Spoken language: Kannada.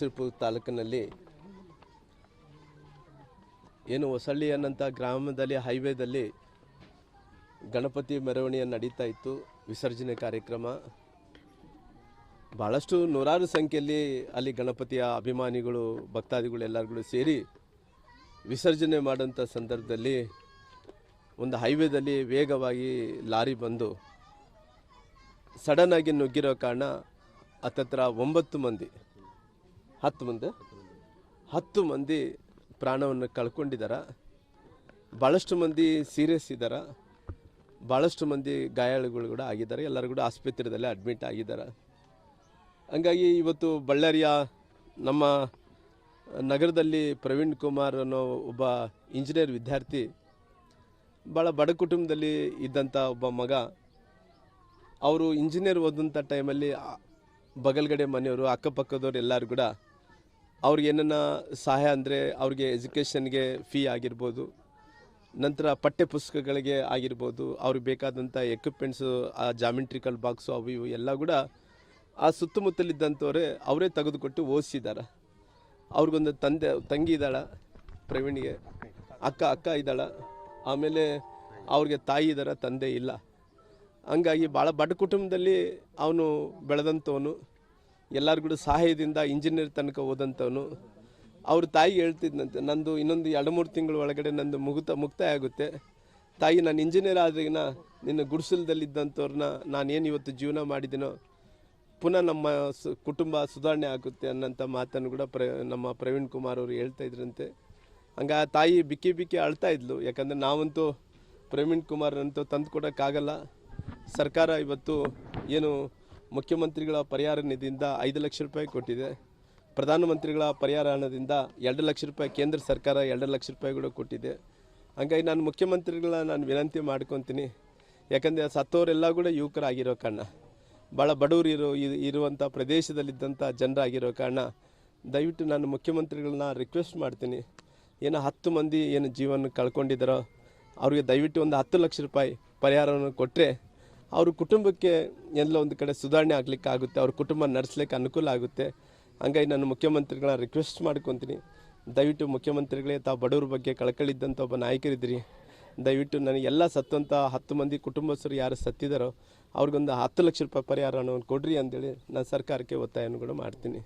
ನರಸೀಪುರ ತಾಲೂಕಿನಲ್ಲಿ ಏನು ಹೊಸಳ್ಳಿ ಅನ್ನಂಥ ಗ್ರಾಮದಲ್ಲಿ, ಹೈವೇದಲ್ಲಿ ಗಣಪತಿ ಮೆರವಣಿಗೆ ನಡೀತಾ ಇತ್ತು, ವಿಸರ್ಜನೆ ಕಾರ್ಯಕ್ರಮ. ಭಾಳಷ್ಟು ನೂರಾರು ಸಂಖ್ಯೆಯಲ್ಲಿ ಅಲ್ಲಿ ಗಣಪತಿಯ ಅಭಿಮಾನಿಗಳು, ಭಕ್ತಾದಿಗಳು ಎಲ್ಲರೂ ಸೇರಿ ವಿಸರ್ಜನೆ ಮಾಡುವಂಥ ಸಂದರ್ಭದಲ್ಲಿ ಒಂದು ಹೈವೇದಲ್ಲಿ ವೇಗವಾಗಿ ಲಾರಿ ಬಂದು ಸಡನ್ನಾಗಿ ನುಗ್ಗಿರೋ ಕಾರಣ ಹತ್ತತ್ರ ಒಂಬತ್ತು ಮಂದಿ ಹತ್ತು ಮಂದಿ. ಹತ್ತು ಮಂದಿ ಪ್ರಾಣವನ್ನು ಕಳ್ಕೊಂಡಿದ್ದಾರೆ ಭಾಳಷ್ಟು ಮಂದಿ ಸೀರಿಯಸ್ ಇದ್ದಾರೆ ಭಾಳಷ್ಟು ಮಂದಿ ಗಾಯಾಳುಗಳು ಕೂಡ ಆಗಿದ್ದಾರೆ. ಎಲ್ಲರೂ ಕೂಡ ಆಸ್ಪತ್ರೆಯಲ್ಲೇ ಅಡ್ಮಿಟ್ ಆಗಿದ್ದಾರೆ. ಹಂಗಾಗಿ ಇವತ್ತು ಬಳ್ಳಾರಿಯ ನಮ್ಮ ನಗರದಲ್ಲಿ ಪ್ರವೀಣ್ ಕುಮಾರ್ ಅನ್ನೋ ಒಬ್ಬ ಇಂಜಿನಿಯರ್ ವಿದ್ಯಾರ್ಥಿ ಭಾಳ ಬಡ ಕುಟುಂಬದಲ್ಲಿ ಇದ್ದಂಥ ಒಬ್ಬ ಮಗ. ಅವರು ಇಂಜಿನಿಯರ್ ಓದಂಥ ಟೈಮಲ್ಲಿ ಬಗಲ್ಗಡೆ ಮನೆಯವರು, ಅಕ್ಕಪಕ್ಕದವ್ರು ಎಲ್ಲರೂ ಕೂಡ ಅವ್ರಿಗೆ ಏನನ್ನ ಸಹಾಯ ಅಂದರೆ ಅವ್ರಿಗೆ ಎಜುಕೇಷನ್ಗೆ ಫೀ ಆಗಿರ್ಬೋದು, ನಂತರ ಪಠ್ಯ ಪುಸ್ತಕಗಳಿಗೆ ಆಗಿರ್ಬೋದು, ಅವ್ರಿಗೆ ಬೇಕಾದಂಥ ಎಕ್ವಿಪ್ಮೆಂಟ್ಸು ಆ ಜಾಮಿಟ್ರಿಕಲ್ ಬಾಕ್ಸು ಅವು ಇವು ಎಲ್ಲ ಕೂಡ ಆ ಸುತ್ತಮುತ್ತಲಿದ್ದಂಥವರೇ ಅವರೇ ತೆಗೆದುಕೊಟ್ಟು ಓದಿಸಿದ್ದಾರೆ ಅವ್ರಿಗೊಂದು ತಂದೆ, ತಂಗಿ ಇದ್ದಾಳೆ, ಪ್ರವೀಣ್ಗೆ. ಅಕ್ಕ ಅಕ್ಕ ಇದ್ದಾಳೆ. ಆಮೇಲೆ ಅವ್ರಿಗೆ ತಾಯಿ ಇದ್ದಾರೆ, ತಂದೆ ಇಲ್ಲ. ಹಂಗಾಗಿ ಭಾಳ ಬಡ ಕುಟುಂಬದಲ್ಲಿ ಅವನು ಬೆಳೆದಂಥವನು ಎಲ್ಲರಿಗೂ ಕೂಡ ಸಹಾಯದಿಂದ ಇಂಜಿನಿಯರ್ ತನಕ ಹೋದಂಥವನು. ಅವ್ರ ತಾಯಿ ಹೇಳ್ತಿದ್ದಂತೆ ನಂದು ಇನ್ನೊಂದು ಎರಡು ಮೂರು ತಿಂಗಳ ಒಳಗಡೆ ನಂದು ಮುಗುತ ಮುಕ್ತಾಯ ಆಗುತ್ತೆ ತಾಯಿ, ನಾನು ಇಂಜಿನಿಯರ್ ಆದ್ರಿಗಿನ ನಿನ್ನ ಗುಡಿಸಲದಲ್ಲಿದ್ದಂಥವ್ರನ್ನ ನಾನೇನು ಇವತ್ತು ಜೀವನ ಮಾಡಿದ್ದೀನೋ ಪುನಃ ನಮ್ಮ ಕುಟುಂಬ ಸುಧಾರಣೆ ಆಗುತ್ತೆ ಅನ್ನೋಂಥ ಮಾತನ್ನು ಕೂಡ ಪ್ರ, ನಮ್ಮ ಪ್ರವೀಣ್ ಕುಮಾರ್ ಅವರು ಹೇಳ್ತಾ ಇದ್ರಂತೆ. ಹಂಗೆ ಆ ತಾಯಿ ಬಿಕ್ಕಿ ಬಿಕ್ಕಿ ಅಳ್ತಾ ಇದ್ಲು. ಯಾಕಂದರೆ ನಾವಂತೂ ಪ್ರವೀಣ್ ಕುಮಾರ್ ಅಂತೂ ತಂದು ಕೊಡೋಕ್ಕಾಗಲ್ಲ. ಸರ್ಕಾರ ಇವತ್ತು ಏನು ಮುಖ್ಯಮಂತ್ರಿಗಳ ಪರಿಹಾರ ನಿಧಿಯಿಂದ ಐದು ಲಕ್ಷ ರೂಪಾಯಿ ಕೊಟ್ಟಿದೆ. ಪ್ರಧಾನಮಂತ್ರಿಗಳ ಪರಿಹಾರ ಹಣದಿಂದ ಎರಡು ಲಕ್ಷ ರೂಪಾಯಿ ಕೇಂದ್ರ ಸರ್ಕಾರ ಎರಡು ಲಕ್ಷ ರೂಪಾಯಿ ಕೂಡ ಕೊಟ್ಟಿದೆ. ಹಂಗಾಗಿ ನಾನು ಮುಖ್ಯಮಂತ್ರಿಗಳ ನಾನು ವಿನಂತಿ ಮಾಡ್ಕೊತೀನಿ. ಯಾಕಂದರೆ ಸತ್ತೋರೆಲ್ಲ ಕೂಡ ಯುವಕರಾಗಿರೋ ಕಾರಣ ಭಾಳ ಬಡವರು ಇರೋ ಇರುವಂಥ ಪ್ರದೇಶದಲ್ಲಿದ್ದಂಥ ಜನರಾಗಿರೋ ಕಾರಣ ದಯವಿಟ್ಟು ನಾನು ಮುಖ್ಯಮಂತ್ರಿಗಳನ್ನ ರಿಕ್ವೆಸ್ಟ್ ಮಾಡ್ತೀನಿ. ಏನು ಹತ್ತು ಮಂದಿ ಏನು ಜೀವನ ಕಳ್ಕೊಂಡಿದ್ದಾರೋ, ಅವ್ರಿಗೆ ದಯವಿಟ್ಟು ಒಂದು ಹತ್ತು ಲಕ್ಷ ರೂಪಾಯಿ ಪರಿಹಾರವನ್ನು ಕೊಟ್ಟರೆ ಅವ್ರ ಕುಟುಂಬಕ್ಕೆ ಎಲ್ಲ ಒಂದು ಕಡೆ ಸುಧಾರಣೆ ಆಗಲಿಕ್ಕೆ ಆಗುತ್ತೆ, ಅವ್ರ ಕುಟುಂಬ ನಡೆಸ್ಲಿಕ್ಕೆ ಅನುಕೂಲ ಆಗುತ್ತೆ. ಹಂಗಾಗಿ ನಾನು ಮುಖ್ಯಮಂತ್ರಿಗಳನ್ನ ರಿಕ್ವೆಸ್ಟ್ ಮಾಡ್ಕೊತೀನಿ. ದಯವಿಟ್ಟು ಮುಖ್ಯಮಂತ್ರಿಗಳೇ, ತಾವು ಬಡವ್ರ ಬಗ್ಗೆ ಕಳಕಳಿದ್ದಂಥ ಒಬ್ಬ ನಾಯಕರಿದ್ದೀರಿ. ದಯವಿಟ್ಟು ನನಗೆ ಎಲ್ಲ ಸತ್ತಂಥ ಹತ್ತು ಮಂದಿ ಕುಟುಂಬಸ್ಥರು ಯಾರು ಸತ್ತಿದ್ದಾರೋ, ಅವ್ರಿಗೊಂದು ಹತ್ತು ಲಕ್ಷ ರೂಪಾಯಿ ಪರಿಹಾರವನ್ನು ಕೊಡ್ರಿ ಅಂತೇಳಿ ನಾನು ಸರ್ಕಾರಕ್ಕೆ ಒತ್ತಾಯವನ್ನು ಕೂಡ ಮಾಡ್ತೀನಿ.